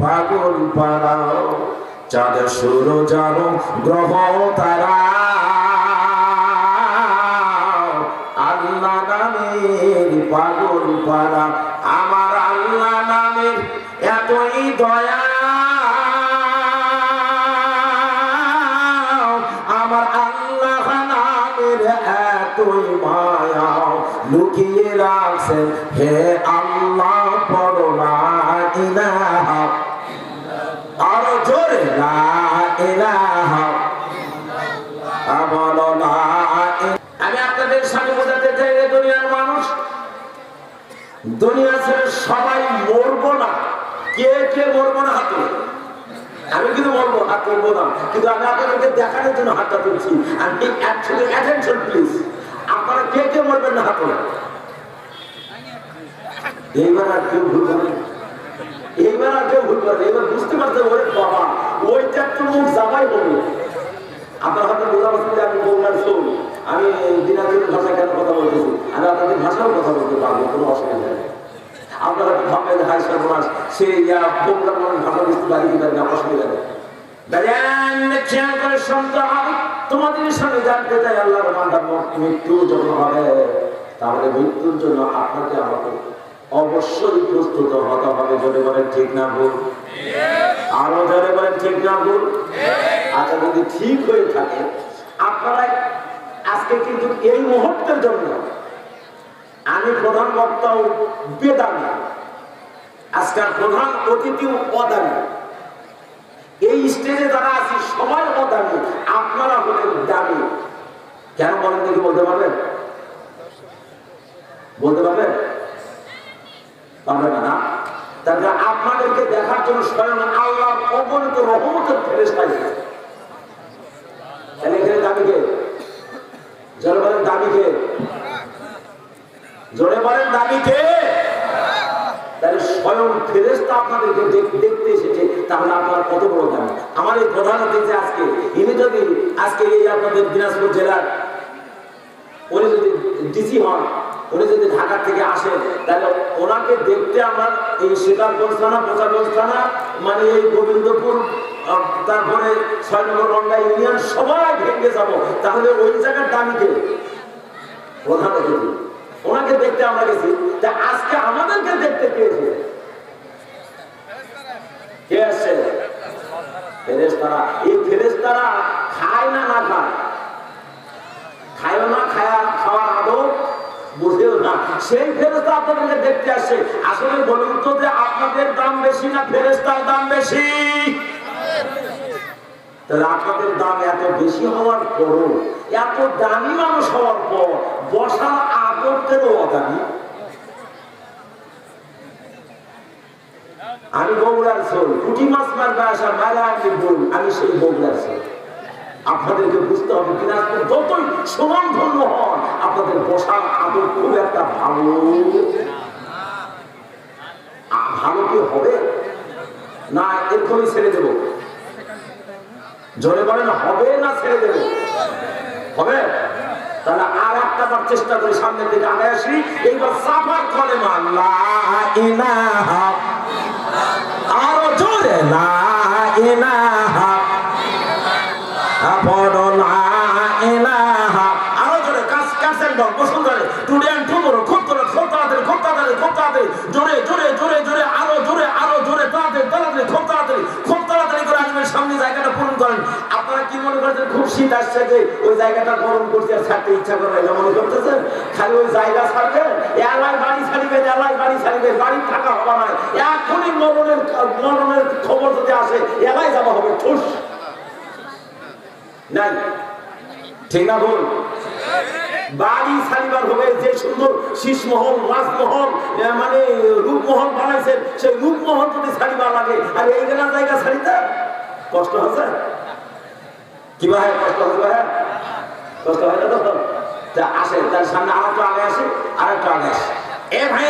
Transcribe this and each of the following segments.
পাগল পাড়াও চাঁদ সূরজ আলো গ্রহ তারা। আল্লাহ নামের পাগল পাড়া। আমার আল্লাহ নামের এতই দয়া। আমার আল্লাহ লুকিয়ে রাখছেন হে আল্লাহ পড়লা সবাই মরবো না। কে কে মরবো না হাতে? আমি কিন্তু বলব হাত তুলবো না। কিন্তু আমি আপনাদেরকে দেখানোর জন্য হাতটা তুলছি। আপনারা কে কে মরবেন না হাত? এইবার আর কেউ ভুল করে এইবার আর কেউ ভুল করে এবার বুঝতে পারছে ওরে বাবা। ওইটা একটু মুখ জামাই বলব আপনার হাতে বোঝা পারছেন যে আমি বললাম শোন আমি দিনাজপুরের ভাষায় কেন কথা বলতেছি? আমি আপনাদের ভাষাও কথা বলতে পারব, কোনো অসুবিধা নেই। আপনারা ভাববেন হাই সর্বনাশ, সে ইয়া বললাম আমি ভাষা বুঝতে পারি কি না অসুবিধা নেই। মৃত্যুর জন্য আপনাকে আমাকে অবশ্যই প্রস্তুত হতে হবে, জোরে বলেন ঠিক না ভুল? আরও জোরে বলেন, ঠিক না ভুল? আচ্ছা যদি ঠিক হয়ে থাকে, আপনারা আজকে কিন্তু এই মুহূর্তের জন্য আমি প্রধান বক্তাও বেদামি আজকাল প্রধান অতিথি অদামি এই স্টেজে যারা আছি, সবাই অদামি আপনারা হলেন দামি। কেন বলেন দেখি, বলতে পারবেন? বলতে পারবেন? পারবেন না? তাহলে আপনাদেরকে দেখার জন্য স্বয়ং আল্লাহ অগণিত রহমতের ফেরেস্তা এখানে দামি কে? জোরে বলেন দামি কে? তাহলে স্বয়ং ফেরেস্তা আপনাদেরকে দেখ- দেখতে এসেছে, তাহলে আপনার কত বড় দাম আমার প্রধান অতিথি আজকে, ইনি আজকে এই আপনাদের দিনাজপুর জেলার যদি ডিসি হন উনি যদি ঢাকা থেকে আসেন, তাহলে ওনাকে দেখতে আমার এই শিকারগঞ্জ থানা বোচাগঞ্জ থানা মানে এই গোবিন্দপুর তারপরে ছয় নম্বর রন্ডা ইউনিয়ন, সবাই ভেঙে যাব। তাহলে ওই জায়গার দামিকে প্রধান অতিথি। ওনাকে দেখতে আমরা গেছি। তা আজকে আমাদেরকে দেখতে পেয়েছে। কে আসছে ফেরেস্তারা এই ফেরেস্তারা খায় না না খায়? খায় না, খায়া খাওয়ার আদৌ সেই ফেরেস্তা আপনাদেরকে দেখতে আসছে আসলে বলুন তো যে আপনাদের দাম বেশি না ফেরেস্তার দাম বেশি? তাহলে আপনাদের দাম এত বেশি হওয়ার পরও, এত দামি মানুষ হওয়ার পর বসার আগরতেরও অদামি আমি বগুড়ার সোল পুঁটি মাছ মারবে আসা মারা আমি বল আমি সেই বগুড়ার সোল আপনাদেরকে বুঝতে হবে, দিনাজপুর যতই সমান ধন্য হন, আপনাদের বসার আদর ভালো কি হবে? না এরকমই ছেড়ে দেবো। জোরে বলেন, হবে না ছেড়ে দেবো? হবে? তাহলে আর একটা বার চেষ্টা করি সামনের দিকে আগে আসি। এইবার সাফার করে আল্লাহ আরও জোরে, লা ইলাহা। পড়ো লা ইলাহা। আরও জোরে, কাজ কাছের দল বসুন। ওই জায়গাটা গরম করতে আর ছাড়তে ইচ্ছা করে না মনে করতেছেন খালি ওই জায়গা ছাড়বেন এলাই বাড়ি ছাড়িবেন এলাই বাড়ি ছাড়িবেন বাড়ি থাকা হবে না। এখনই মরণের মরণের খবর যদি আসে, এলাই যাওয়া হবে, ঠুস। নাই। ঠিক না ভুল? বাড়ি সারিবার হবে, যে সুন্দর শীষমহল রাজমহল মানে রূপমহল বানাইছেন সেই রূপমহল যদি সারিবার লাগে, আর এই জায়গা সারিতে কষ্ট হচ্ছে? কি ভাই, কষ্ট হচ্ছে ভাই? কষ্ট হয় না আসে, তার সামনে আর একটু আসে আর একটু আগে আসে। এ ভাই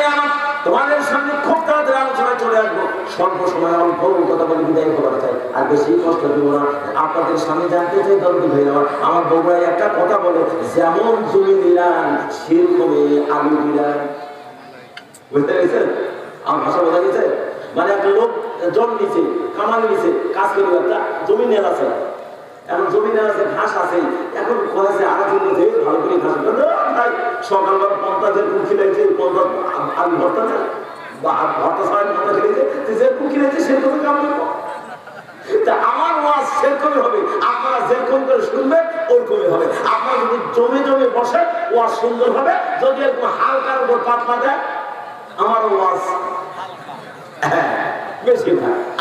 সামনে খুব চলে আসব। স্বল্প সময় অল্প কথা বলে, বিদায় করা চাই আর বেশি কষ্ট দেবো না। আপনাদের সামনে জানতে চাই দলটি ভাই আমার আমার বগুড়ায় একটা কথা বলে, যেমন জমি নিলাম, সেরকমই আলু দিলাম বুঝতে পেরেছেন? আমার ভাষা বোঝা গেছে? মানে একটা লোক জল নিচে কামালি নিচে কাজ করে একটা জমি নেল আছে এখন জমি নেল আছে ঘাস আছে এখন কয়েছে আড়া জন্য যে ভালো করে ঘাস ভাই পঞ্চাশের কুকি লাগছে ভর্তা বা ভর্তা খেলেছে যে কুকি লাগছে সেরকম কাম আমার ওয়াজ সেরকমই হবে। আপনারা যেরকম করে শুনবেন ওরকমই হবে। আপনারা যদি জমে জমে বসে ওয়াজ সুন্দর হবে। যদি এরকম হালকার উপর পাতলা দেয় আমার ওয়াজ হ্যাঁ, বেশি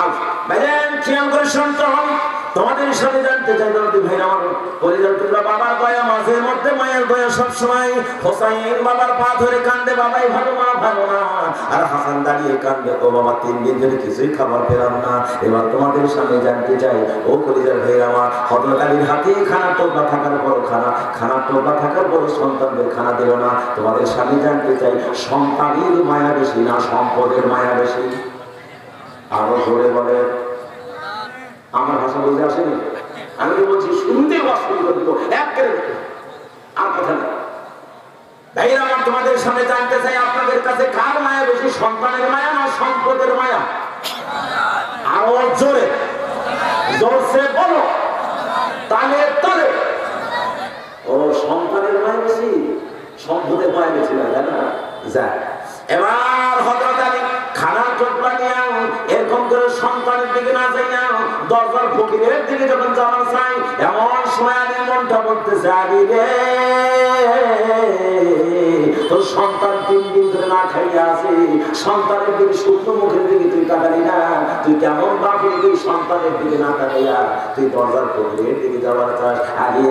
আচ্ছা ভাইজান খেয়াল করে শুনতে হবে। তোমাদের সাথে জানতে চাই তোমাদের ভাই, আমার যাও তোমরা বাবার দয়া, মাঝে মধ্যে মায়ের দয়া সবসময়। হোসাইন বাবার পা ধরে কান্দে বাবাই ভালো, মা ভালো না। আর হাসান দাঁড়িয়ে কান্দে ও বাবা, তিন দিন ধরে কিছুই খাবার পেলাম না। এবার তোমাদের সামনে জানতে চাই, ও কলিজার ভাই আমার, হজরত আলীর হাতে খানা টোপা থাকার পর খানা খানা টোপা থাকার পর সন্তানদের খানা দিল না। তোমাদের সামনে জানতে চাই, সন্তানের মায়া বেশি না সম্পদের মায়া বেশি? আরও জোরে বলে আমার ভাষা বুঝে আসেনি? আমি বলছি, শুনতে বা শুনতে এক আর কথা নেই ভাইরা আমার তোমাদের সামনে জানতে চাই, আপনাদের কাছে কার মায়া বেশি? সন্তানের মায়া না সম্পদের মায়া? আরও জোরে। জোরসে বলো। তালে তালে। ও, সন্তানের মায়া বেশি? সম্পদের মায়া বেশি না, জানা যাক। এবার হজরত আলী খানার চোখলা ফকিরের দিকে যখন যাওয়ার চাই এমন সময় মনটা বলতেছে আলী রে সন্তান তিন না খাইয়া সন্তানের দিকে মুখের দিকে তুই তাকালি না। তুই কেমন বাপের তুই সন্তানের দিকে না তাকাইয়া তুই দরজার ফকিরের দিকে যাওয়ার চাস। আলী